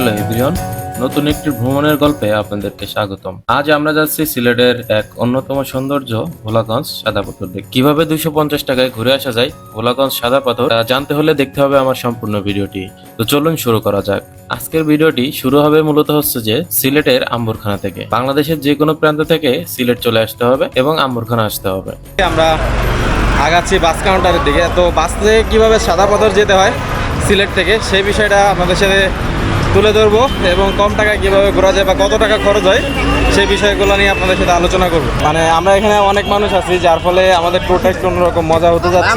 Hello everyone, নতুন একটি ভ্রমণের গল্পে আপনাদেরকে স্বাগতম। আজ আমরা যাচ্ছি সিলেটের এক অন্যতম সৌন্দর্য, ভোলাগঞ্জ সাদা পাথর দেখতে কীভাবে দুইশো পঞ্চাশ টাকায় ঘুরে আসা যায় ভোলাগঞ্জ সাদা পাথর জানতে হলে দেখতে হবে আমার সম্পূর্ণ ভিডিওটি। তো চলুন শুরু করা যাক। আজকের ভিডিওটি শুরু হবে মূলত হচ্ছে যে সিলেটের আম্বরখানা থেকে। বাংলাদেশের যে কোনো প্রান্ত থেকে সিলেট চলে আসতে হবে এবং আম্বরখানা আসতে হবে। আমরা আগাচ্ছি বাস কাউন্টারের দিকে। তো বাস থেকে কীভাবে সাদা পাথর যেতে হয় সিলেট থেকে, সেই বিষয়টা আপনাদের সাথে তুলে ধরবো এবং কম টাকায় কীভাবে ঘোরা যায় বা কত টাকা খরচ হয় সেই বিষয়গুলো নিয়ে আপনাদের সাথে আলোচনা করব। মানে আমরা এখানে অনেক মানুষ আছি যার ফলে আমাদের টোটা একটু অন্যরকম মজা হতে যাচ্ছে।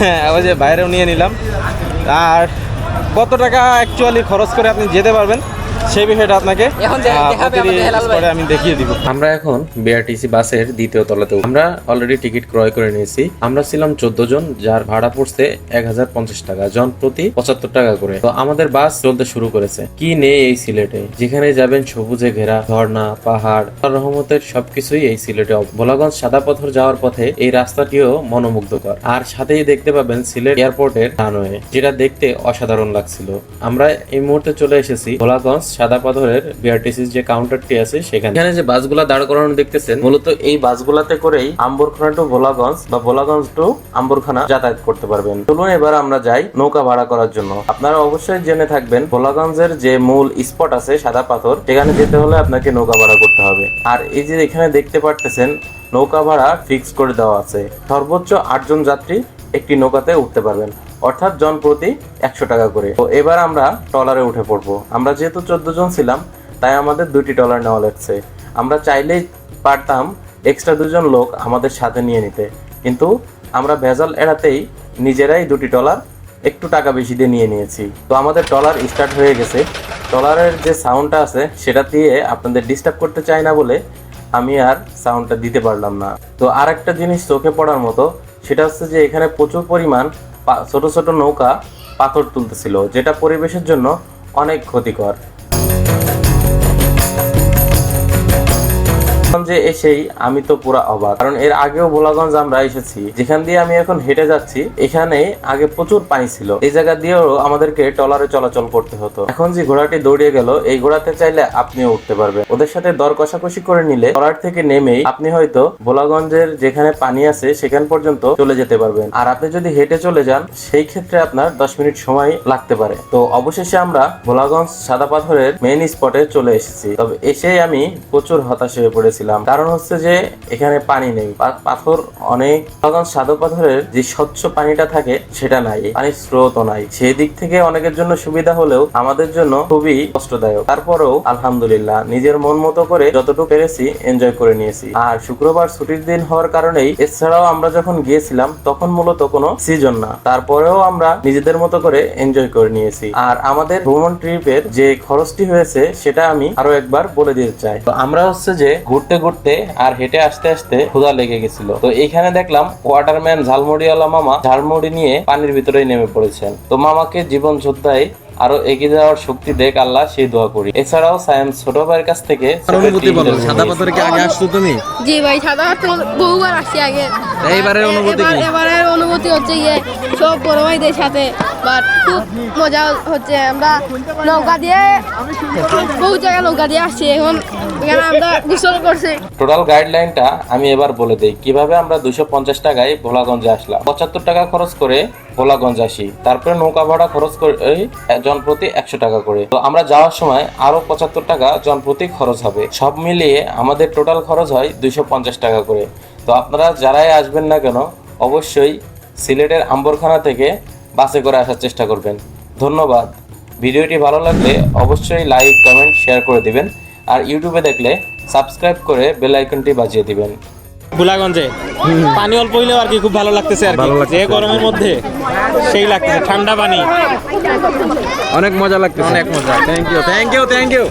হ্যাঁ ওই যে বাইরেও নিয়ে নিলাম। আর কত টাকা অ্যাকচুয়ালি খরচ করে আপনি যেতে পারবেন? সেই বিষয়টা আপনাকে এখন যে- দেখাবে আমাদের হেলাল ভাই। spot আমি দেখিয়ে দিব। আমরা এখন বিআরটিসি বাসের দ্বিতীয় তলাতে আমরা অলরেডি টিকিট ক্রয় করে নিয়েছি। আমরা ছিলাম চোদ্দ জন যার ভাড়া পড়ছে এক হাজার পঞ্চাশ টাকা জন প্রতি পঁচাত্তর টাকা করে। তো আমাদের বাস চলতে শুরু করেছে। কি নেই এই সিলেটে? যেখানে যাবেন সবুজে ঘেরা ঝর্ণা পাহাড় আল্লাহর রহমতের সবকিছুই এই সিলেটে ভোলাগঞ্জ সাদা পাথর যাওয়ার পথে এই রাস্তাটিও মনোমুগ্ধকর। আর সাথেই দেখতে পাবেন সিলেট এয়ারপোর্টের রানওয়ে যেটা দেখতে অসাধারণ লাগছিল। আমরা এই মুহূর্তে চলে এসেছি ভোলাগঞ্জ সাদা পাথরের বিআরটিসি যে কাউন্টারটি আছে সেখানে। এখানে যে বাসগুলা দাঁড় করানো দেখতেছেন, মূলত এই বাসগুলাতে করেই আম্বরখানা টু ভোলাগঞ্জ বা ভোলাগঞ্জ টু আম্বরখানা যাতায়াত করতে পারবেন। চলুন এবার আমরা যাই নৌকা ভাড়া করার জন্য। আপনারা অবশ্যই জেনে থাকবেন, ভোলাগঞ্জের যে মূল স্পট আছে সাদা পাথর, সেখানে যেতে হলে আপনাকে নৌকা ভাড়া করতে হবে। আর এই যে এখানে দেখতে পারতেছেন, নৌকা ভাড়া ফিক্স করে দেওয়া আছে। সর্বোচ্চ আটজন যাত্রী একটি নৌকাতে উঠতে পারবেন। অর্থাৎ জন প্রতি একশো টাকা করে। তো এবার আমরা ট্রলারে উঠে পড়ব। আমরা যেহেতু চোদ্দ জন ছিলাম, তাই আমাদের দুইটি ট্রলার নেওয়া লাগছে। আমরা চাইলেই পারতাম এক্সট্রা দুজন লোক আমাদের সাথে নিয়ে নিতে। কিন্তু আমরা ভেজাল এড়াতেই নিজেরাই দুটি ট্রলার একটু টাকা বেশি দিয়ে নিয়ে নিয়েছি। তো আমাদের ট্রলার স্টার্ট হয়ে গেছে। ট্রলারের যে সাউন্ডটা আছে, সেটা দিয়ে আপনাদের ডিস্টার্ব করতে চাই না বলে আমি আর সাউন্ডটা দিতে পারলাম না। তো আর একটা জিনিস চোখে পড়ার মতো, সেটা হচ্ছে যে এখানে প্রচুর পরিমাণ ছোট ছোট নৌকা পাথর তুলতেছিল যেটা পরিবেশের জন্য অনেক ক্ষতিকর। যে এসেই আমি তো পুরা অবাক। কারণ এর আগেও ভোলাগঞ্জ আমরা এসেছি, যেখান দিয়ে আমি এখন হেঁটে যাচ্ছি এখানে আগে প্রচুর পানি ছিল। এই জায়গা দিয়েও আমাদেরকে ট্রলারে চলাচল করতে হতো। এখন যে ঘোড়াটি দৌড়িয়ে গেল, এই ঘোড়াতে চাইলে আপনিও উঠতে পারবেন। ওদের সাথে দর কষাকষি করে নিলে ট্রলার থেকে নেমেই আপনি হয়তো ভোলাগঞ্জের যেখানে পানি আছে, সেখান পর্যন্ত চলে যেতে পারবেন। আর আপনি যদি হেঁটে চলে যান, সেই ক্ষেত্রে আপনার দশ মিনিট সময় লাগতে পারে। তো অবশেষে আমরা ভোলাগঞ্জ সাদা পাথরের মেইন স্পটে চলে এসেছি। তবে এসেই আমি প্রচুর হতাশ হয়ে পড়েছিলাম। কারণ হচ্ছে যে এখানে পানি নেই। পাথর অনেক। ভোলাগঞ্জ সাদা পাথরের যে স্বচ্ছ পানিটা থাকে, সেটা নাই। পানির স্রোতও নাই। সেই দিক থেকে অনেকের জন্য সুবিধা হলেও আমাদের জন্য খুবই কষ্টদায়ক। তারপরেও আলহামদুলিল্লাহ, নিজের মন মতো করে যতটুকু পেরেছি এনজয় করে নিয়েছি। আর শুক্রবার ছুটির দিন হওয়ার কারণেই এছাড়াও আমরা যখন গিয়েছিলাম, তখন মূলত কোনো সিজন না। তারপরেও আমরা নিজেদের মতো করে এনজয় করে নিয়েছি। আর আমাদের ভ্রমণ ট্রিপের যে খরচটি হয়েছে, সেটা আমি আরও একবার বলে দিতে চাই। তো আমরা হচ্ছে যে ঘুরতে ঘুরতে আর হেঁটে আসতে আসতে ক্ষুধা লেগে গেছিল। তো এইখানে দেখলাম ওয়াটারম্যান ঝালমুড়িওয়ালা মামা ঝালমুড়ি নিয়ে পানির ভিতরেই নেমে পড়েছেন। তো মামাকে জীবন যোদ্ধায় আরও এগিয়ে যাওয়ার শক্তি দেখ আল্লাহ সেই দোয়া করি। এছাড়াও সায়েম ছোট ভাইয়ের কাছ থেকে সাদা পাথরে কি আগে আসতো তুমি? জি ভাই সাদা পাথর বহুবার আসি আগে। এইবারের অনুভূতি কি? এবারের অনুভূতি হচ্ছে গিয়ে সব বড় ভাইদের সাথে বাট খুব মজা হচ্ছে। আমরা নৌকা দিয়ে বহু জায়গায় নৌকা দিয়ে আসছি এখন। এখানে আমরা গোসল করছি। টোটাল গাইডলাইনটা আমি এবার বলে দিই। কীভাবে আমরা দুশো পঞ্চাশ টাকায় ভোলাগঞ্জে আসলাম? পঁচাত্তর টাকা খরচ করে ভোলাগঞ্জ আসি। তারপরে নৌকা ভাড়া খরচ করে এই জন প্রতি একশো টাকা করে। তো আমরা যাওয়ার সময় আরও পঁচাত্তর টাকা জন প্রতি খরচ হবে। সব মিলিয়ে আমাদের টোটাল খরচ হয় দুইশো পঞ্চাশ টাকা করে। তো আপনারা যারাই আসবেন না কেন অবশ্যই সিলেটের আম্বরখানা থেকে বাসে করে আসার চেষ্টা করবেন। ধন্যবাদ। ভিডিওটি ভালো লাগলে অবশ্যই লাইক কমেন্ট শেয়ার করে দিবেন। আর ইউটিউবে দেখলে সাবস্ক্রাইব করে বেল আইকনটি বাজিয়ে দিবেন। গোলাগঞ্জে? পানি অল্প হইলেও আর কি খুব ভালো লাগতেছে আর কি। যে গরমের মধ্যে সেই লাগতেছে ঠান্ডা পানি। অনেক মজা লাগছে অনেক মজা। Thank you thank you thank you